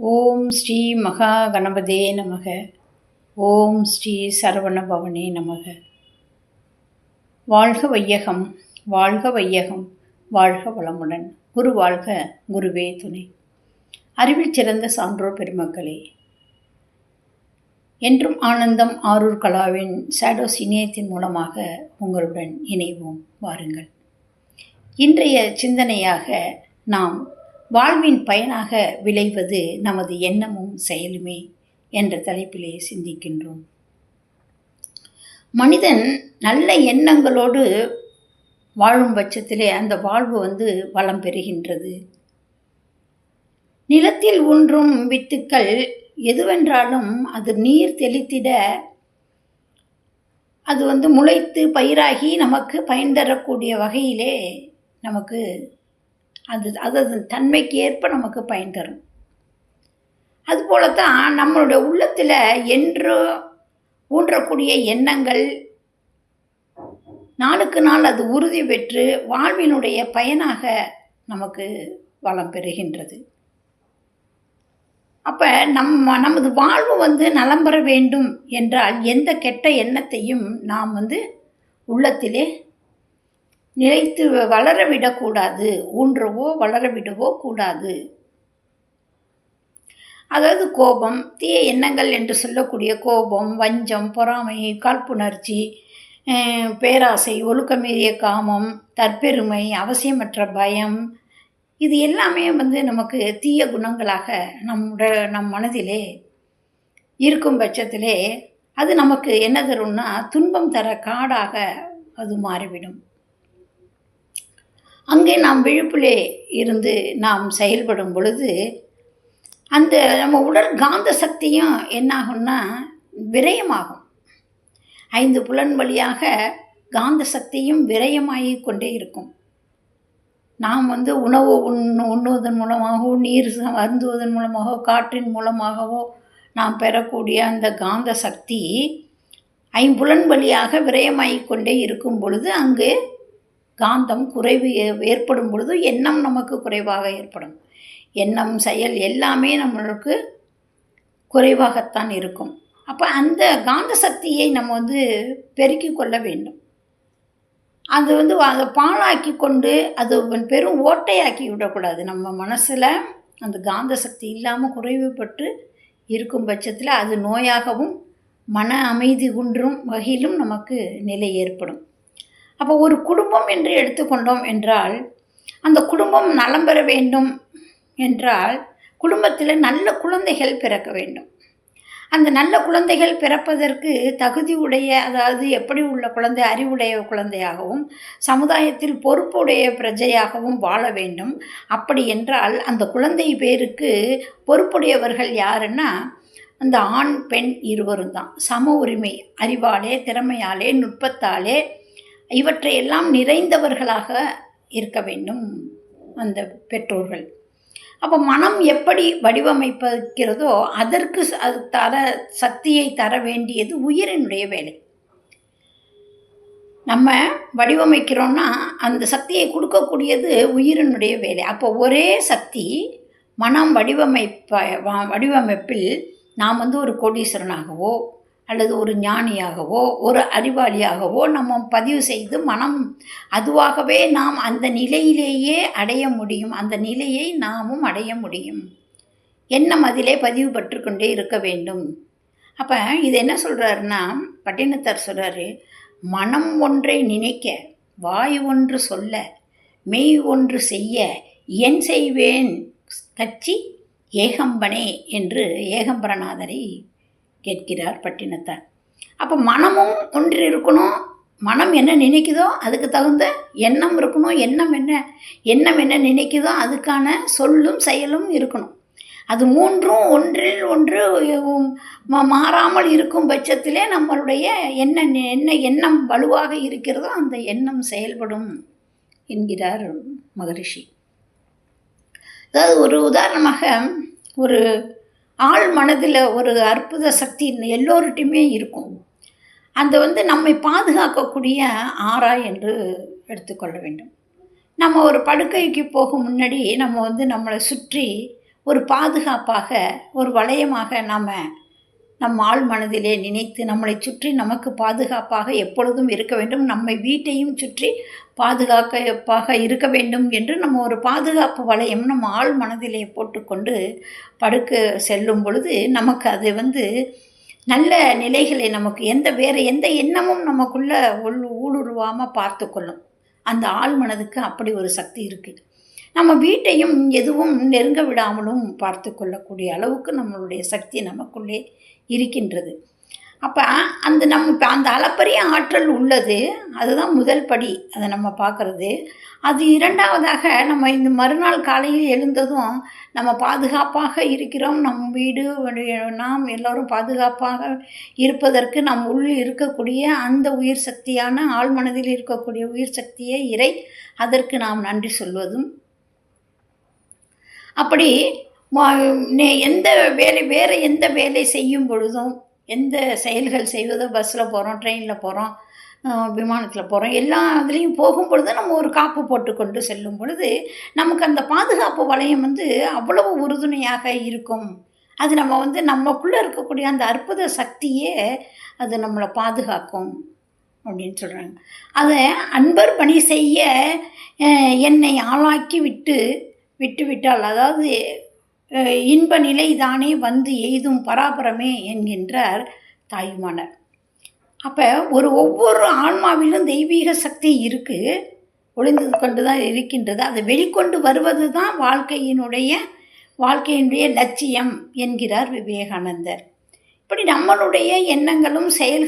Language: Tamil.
ஓம் ஸ்ரீ மகா கணபதே நமக. ஓம் ஸ்ரீ சரவண பவனே நமக. வாழ்க வையகம் வாழ்க வையகம் வாழ்க வளமுடன். குரு வாழ்க குருவே துணை. அறிவில் சிறந்த சான்றோர் பெருமக்களே. என்றும் ஆனந்தம் ஆரூர் கலாவின் ஷேடோஸ் இணையத்தின் மூலமாக உங்களுடன் இணைவோம். வாருங்கள். இன்றைய சிந்தனையாக நாம் வாழ்வின் பயனாக விளைவது நமது எண்ணமும் செயலுமே என்ற தலைப்பிலே சிந்திக்கின்றோம். மனிதன் நல்ல எண்ணங்களோடு வாழும் பட்சத்திலே அந்த வாழ்வு வந்து வளம் பெறுகின்றது. நிலத்தில் ஊன்றும் வித்துக்கள் எதுவென்றாலும் அது நீர் தெளித்திட அது வந்து முளைத்து பயிராகி நமக்கு பயன் தரக்கூடிய வகையிலே நமக்கு அது அதது தன்மைக்கு ஏற்ப நமக்கு பயன் தரும். அதுபோல தான் நம்மளுடைய உள்ளத்தில் என்று ஊன்றக்கூடிய எண்ணங்கள் நாளுக்கு நாள் அது உறுதி பெற்று வாழ்வினுடைய பயனாக நமக்கு வளம் பெறுகின்றது. அப்போ நம்ம நமது வாழ்வு வந்து நலம் பெற வேண்டும் என்றால் எந்த கெட்ட எண்ணத்தையும் நாம் வந்து உள்ளத்திலே நிலைத்து வளர விடக்கூடாது ஊன்றவோ வளரவிடவோ கூடாது. அதாவது கோபம் தீய எண்ணங்கள் என்று சொல்லக்கூடிய கோபம் வஞ்சம் பொறாமை காழ்ப்புணர்ச்சி பேராசை ஒழுக்கமீறிய காமம் தற்பெருமை அவசியமற்ற பயம் இது எல்லாமே வந்து நமக்கு தீய குணங்களாக நம்முடைய நம் மனதிலே இருக்கும் பட்சத்திலே அது நமக்கு என்ன தரும்னா துன்பம் தர காடாக அது மாறிவிடும். அங்கே நாம் விழுப்பிலே இருந்து நாம் செயல்படும் பொழுது அந்த நம்ம உடல் காந்த சக்தியும் என்னாகும்னா விரயமாகும். ஐந்து புலன் வழியாக காந்த சக்தியும் விரயமாகி கொண்டே இருக்கும். நாம் வந்து உணவு உண் உண்ணுவதன் மூலமாகவோ நீர் அருந்துவதன் மூலமாகவோ காற்றின் மூலமாகவோ நாம் பெறக்கூடிய அந்த காந்த சக்தி ஐம்புலன் வழியாக விரயமாகிக் கொண்டே இருக்கும் பொழுது அங்கு காந்தம் குறைவு ஏற்படும் பொழுது எண்ணம் நமக்கு குறைவாக ஏற்படும். எண்ணம் செயல் எல்லாமே நம்மளுக்கு குறைவாகத்தான் இருக்கும். அப்போ அந்த காந்த சக்தியை நம்ம வந்து பெருக்கி கொள்ள வேண்டும். அது வந்து அதை பாழாக்கி கொண்டு அது பெரும் ஓட்டையாக்கி விடக்கூடாது. நம்ம மனசில் அந்த காந்த சக்தி இல்லாமல் குறைவுபட்டு இருக்கும் பட்சத்தில் அது நோயாகவும் மன அமைதி குன்றும் வகையிலும் நமக்கு நிலை ஏற்படும். அப்போ ஒரு குடும்பம் என்று எடுத்துக்கொண்டோம் என்றால் அந்த குடும்பம் நலம் பெற வேண்டும் என்றால் குடும்பத்தில் நல்ல குழந்தைகள் பிறக்க வேண்டும். அந்த நல்ல குழந்தைகள் பிறப்பதற்கு தகுதி உடைய அதாவது எப்படி உள்ள குழந்தை அறிவுடைய குழந்தையாகவும் சமுதாயத்தில் பொறுப்புடைய பிரஜையாகவும் வாழ வேண்டும். அப்படி என்றால் அந்த குழந்தை பேருக்கு பொறுப்புடையவர்கள் யாருன்னா அந்த ஆண் பெண் இருவரும் தான் சம உரிமை அறிவாலே திறமையாலே நுட்பத்தாலே இவற்றையெல்லாம் நிறைந்தவர்களாக இருக்க வேண்டும் அந்த பெற்றோர்கள். அப்போ மனம் எப்படி வடிவமைப்பிக்கிறதோ அதற்கு அது தர சக்தியை தர வேண்டியது உயிரினுடைய வேலை. நம்ம வடிவமைக்கிறோன்னா அந்த சக்தியை கொடுக்கக்கூடியது உயிரினுடைய வேலை. அப்போ ஒரே சக்தி மனம் வடிவமைப்ப வடிவமைப்பில் நாம் வந்து ஒரு கோடீஸ்வரனாகவோ அல்லது ஒரு ஞானியாகவோ ஒரு அறிவாளியாகவோ நம்ம பதிவு செய்து மனம் அதுவாகவே நாம் அந்த நிலையிலேயே அடைய முடியும். அந்த நிலையை நாமும் அடைய முடியும். எண்ணம் அதிலே பதிவு பெற்றுக்கொண்டே இருக்க வேண்டும். அப்போ இது என்ன சொல்கிறாருன்னா பட்டினத்தார் சொல்கிறாரு மனம் ஒன்றை நினைக்க வாய் ஒன்று சொல்ல மெய் ஒன்று செய்ய என் செய்வேன் கட்சி ஏகம்பனே என்று ஏகம்பரநாதரை கேட்கிறார் பட்டினத்தார். அப்போ மனமும் ஒன்று இருக்கணும். மனம் என்ன நினைக்குதோ அதுக்கு தகுந்த எண்ணம் இருக்கணும். எண்ணம் என்ன? எண்ணம் என்ன நினைக்குதோ அதுக்கான சொல்லும் செயலும் இருக்கணும். அது மூன்றும் ஒன்றில் ஒன்று மாறாமல் இருக்கும் பட்சத்திலே நம்மளுடைய என்ன என்ன எண்ணம் வலுவாக இருக்கிறதோ அந்த எண்ணம் செயல்படும் என்கிறார் மகரிஷி. அதாவது ஒரு உதாரணமாக ஒரு ஆள் மனதில் ஒரு அற்புத சக்தி எல்லோருகிட்டையுமே இருக்கும். அந்த வந்து நம்மை பாதுகாக்கக்கூடிய ஆறா என்று எடுத்துக்கொள்ள வேண்டும். நம்ம ஒரு படுக்கைக்கு போகும் முன்னாடி நம்ம வந்து நம்மளை சுற்றி ஒரு பாதுகாப்பாக ஒரு வளையமாக நாம் நம் ஆள் மனதிலே நினைத்து நம்மளை சுற்றி நமக்கு பாதுகாப்பாக எப்பொழுதும் இருக்க வேண்டும். நம்மை வீட்டையும் சுற்றி பாதுகாப்பாக இருக்க வேண்டும் என்று நம்ம ஒரு பாதுகாப்பு வளையம் நம்ம ஆள் மனதிலே போட்டுக்கொண்டு படுக்க செல்லும் பொழுது நமக்கு அது வந்து நல்ல நிலைகளை நமக்கு எந்த வேறு எந்த எண்ணமும் நமக்குள்ளே உள் ஊடுருவாமல் பார்த்து கொள்ளும் அந்த ஆள் மனதுக்கு அப்படி ஒரு சக்தி இருக்குது நம்ம வீட்டையும் எதுவும் நெருங்க விடாமலும் பார்த்து கொள்ளக்கூடிய அளவுக்கு நம்மளுடைய சக்தி நமக்குள்ளே இருக்கின்றது. அப்போ அந்த நம்ம இப்போ அந்த அளப்பரிய ஆற்றல் உள்ளது அதுதான் முதல் படி அதை நம்ம பார்க்குறது. அது இரண்டாவதாக நம்ம இந்த மறுநாள் காலையில் எழுந்ததும் நம்ம பாதுகாப்பாக இருக்கிறோம். நம் வீடு நாம் எல்லோரும் பாதுகாப்பாக இருப்பதற்கு நம் உள் இருக்கக்கூடிய அந்த உயிர் சக்தியான ஆழ்மனதில் இருக்கக்கூடிய உயிர் சக்தியை இறை. அதற்கு நாம் நன்றி சொல்வதும். அப்படி எந்த வேலை வேறு எந்த வேலை செய்யும் பொழுதும் எந்த செயல்கள் செய்வதோ பஸ்ஸில் போகிறோம் ட்ரெயினில் போகிறோம் விமானத்தில் போகிறோம் எல்லா இதுலேயும் போகும் பொழுது நம்ம ஒரு காப்பு போட்டுக்கொண்டு செல்லும் பொழுது நமக்கு அந்த பாதுகாப்பு வளையம் வந்து அவ்வளவு உறுதுணையாக இருக்கும். அது நம்ம வந்து நமக்குள்ளே இருக்கக்கூடிய அந்த அற்புத சக்தியே அது நம்மளை பாதுகாக்கும் அப்படின்னு சொல்கிறாங்க அதை அன்பர் பணி செய்ய என்னை ஆளாக்கி விட்டு விட்டு விட்டால் அதாவது இன்ப நிலை தானே வந்து எய்தும் பராபரமே என்கின்றார் தாயுமானர் அப்போ ஒரு ஒவ்வொரு ஆன்மாவிலும் தெய்வீக சக்தி இருக்குது ஒளிந்து கொண்டு தான் இருக்கின்றது. அதை வெளிக்கொண்டு வருவது தான் வாழ்க்கையினுடைய வாழ்க்கையினுடைய லட்சியம் என்கிறார் விவேகானந்தர். இப்படி நம்மளுடைய எண்ணங்களும் செயல்களும்